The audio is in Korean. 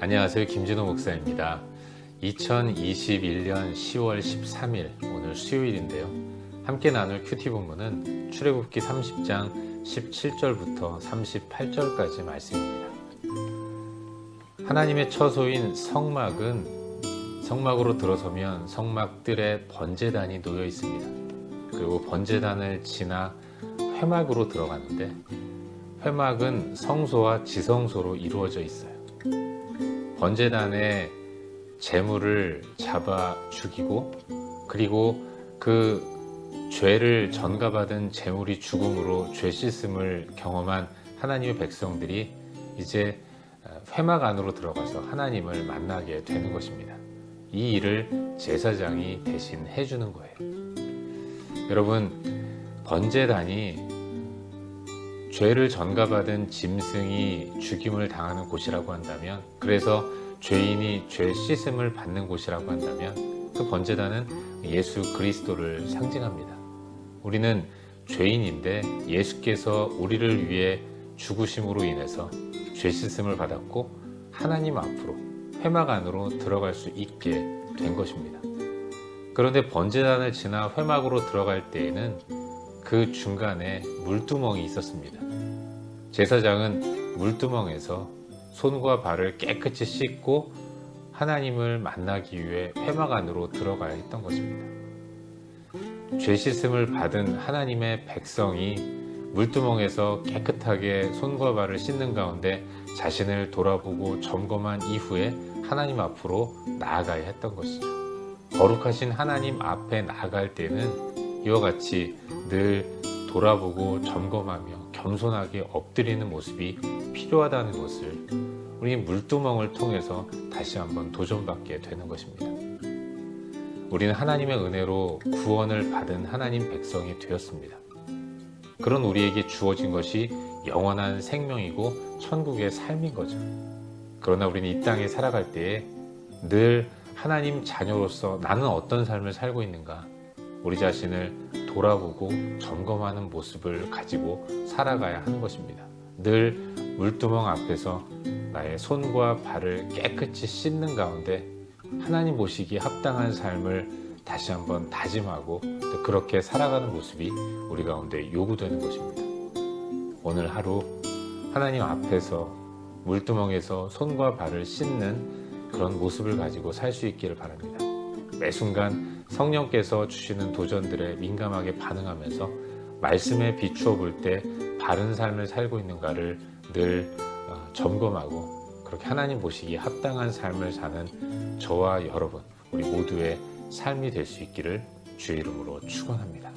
안녕하세요. 김진호 목사입니다. 2021년 10월 13일, 오늘 수요일인데요. 함께 나눌 큐티 본문은 출애굽기 30장 17절부터 38절까지 말씀입니다. 하나님의 처소인 성막은 성막으로 들어서면 성막들의 번제단이 놓여 있습니다. 그리고 번제단을 지나 회막으로 들어가는데 회막은 성소와 지성소로 이루어져 있어요. 번제단에 재물을 잡아 죽이고 그리고 그 죄를 전가받은 재물이 죽음으로 죄 씻음을 경험한 하나님의 백성들이 이제 회막 안으로 들어가서 하나님을 만나게 되는 것입니다. 이 일을 제사장이 대신 해주는 거예요. 여러분, 번제단이 죄를 전가받은 짐승이 죽임을 당하는 곳이라고 한다면, 그래서 죄인이 죄 씻음을 받는 곳이라고 한다면, 그 번제단은 예수 그리스도를 상징합니다. 우리는 죄인인데 예수께서 우리를 위해 죽으심으로 인해서 죄 씻음을 받았고 하나님 앞으로 회막 안으로 들어갈 수 있게 된 것입니다. 그런데 번제단을 지나 회막으로 들어갈 때에는 그 중간에 물두멍이 있었습니다. 제사장은 물두멍에서 손과 발을 깨끗이 씻고 하나님을 만나기 위해 회막 안으로 들어가야 했던 것입니다. 죄 씻음을 받은 하나님의 백성이 물두멍에서 깨끗하게 손과 발을 씻는 가운데 자신을 돌아보고 점검한 이후에 하나님 앞으로 나아가야 했던 것이죠. 거룩하신 하나님 앞에 나아갈 때는 이와 같이 늘 돌아보고 점검하며 겸손하게 엎드리는 모습이 필요하다는 것을 우리 물두멍을 통해서 다시 한번 도전받게 되는 것입니다. 우리는 하나님의 은혜로 구원을 받은 하나님 백성이 되었습니다. 그런 우리에게 주어진 것이 영원한 생명이고 천국의 삶인 거죠. 그러나 우리는 이 땅에 살아갈 때에 늘 하나님 자녀로서 나는 어떤 삶을 살고 있는가 우리 자신을 돌아보고 점검하는 모습을 가지고 살아가야 하는 것입니다. 늘 물두멍 앞에서 나의 손과 발을 깨끗이 씻는 가운데 하나님 보시기에 합당한 삶을 다시 한번 다짐하고 그렇게 살아가는 모습이 우리 가운데 요구되는 것입니다. 오늘 하루 하나님 앞에서 물두멍에서 손과 발을 씻는 그런 모습을 가지고 살 수 있기를 바랍니다. 매 순간 성령께서 주시는 도전들에 민감하게 반응하면서 말씀에 비추어 볼 때 바른 삶을 살고 있는가를 늘 어, 점검하고 그렇게 하나님 보시기에 합당한 삶을 사는 저와 여러분 우리 모두의 삶이 될 수 있기를 주의 이름으로 축원합니다.